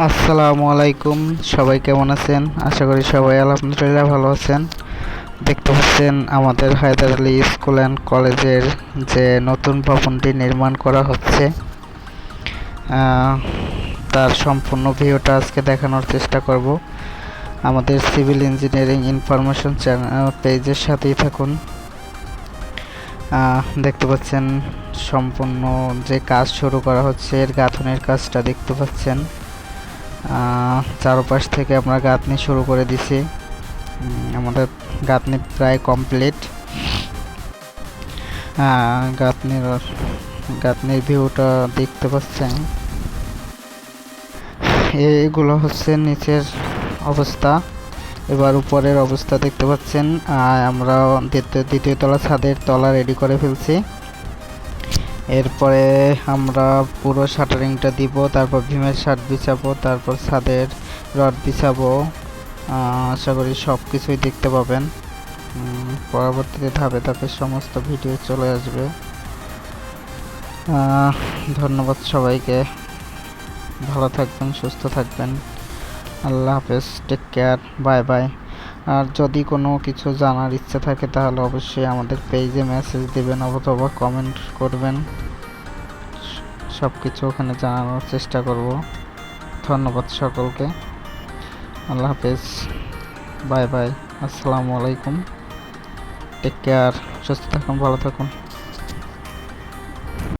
আসসালামু আলাইকুম। সবাই কেমন আছেন? আশা করি সবাই আলহামদুলিল্লাহ ভালো আছেন। দেখতে পাচ্ছেন আমাদের হায়দার আলী স্কুল অ্যান্ড কলেজের যে নতুন ভবনটি নির্মাণ করা হচ্ছে। তার সম্পূর্ণ ভিউটা আজকে দেখানোর চেষ্টা করব। আমাদের সিভিল ইঞ্জিনিয়ারিং ইনফরমেশন চ্যানেল পেজের সাথেই থাকুন। দেখতে পাচ্ছেন সম্পূর্ণ যে কাজ শুরু করা হচ্ছে, এর গাঁথনের কাজটা দেখতে পাচ্ছেন। চারপাশ থেকে আমরা গাঁথনি শুরু করে দিছি। আমাদের গাঁথনি প্রায় কমপ্লিট গাঁথনির গাঁথনির ভিউটা দেখতে পাচ্ছেন। এইগুলো হচ্ছে নিচের অবস্থা। এবার উপরের অবস্থা দেখতে পাচ্ছেন। আমরা দ্বিতীয় তলা ছাদের তলা রেডি করে ফেলছি। এরপরে আমরা পুরো শাটারিংটা দিব, তারপর ভীমের শার্ট বিছাবো, তারপর ছাদের রড বিছাবো। আশা করি সব কিছুই দেখতে পাবেন। পরবর্তীতে ধাপে ধাপে সমস্ত ভিডিও চলে আসবে। ধন্যবাদ সবাইকে। ভালো থাকবেন, সুস্থ থাকবেন। আল্লাহ হাফেজ টেক কেয়ার বাই বাই আর যদি কোনো কিছু জানার ইচ্ছা থাকে তাহলে অবশ্যই আমাদের পেজে মেসেজ দেবেন অথবা কমেন্ট করবেন। সব কিছু ওখানে জানানোর চেষ্টা করব। ধন্যবাদ সকলকে। আল্লাহ হাফেজ। Bye bye. আসসালামু আলাইকুম। টেক কেয়ার সুস্থ থাকুন, ভালো থাকুন।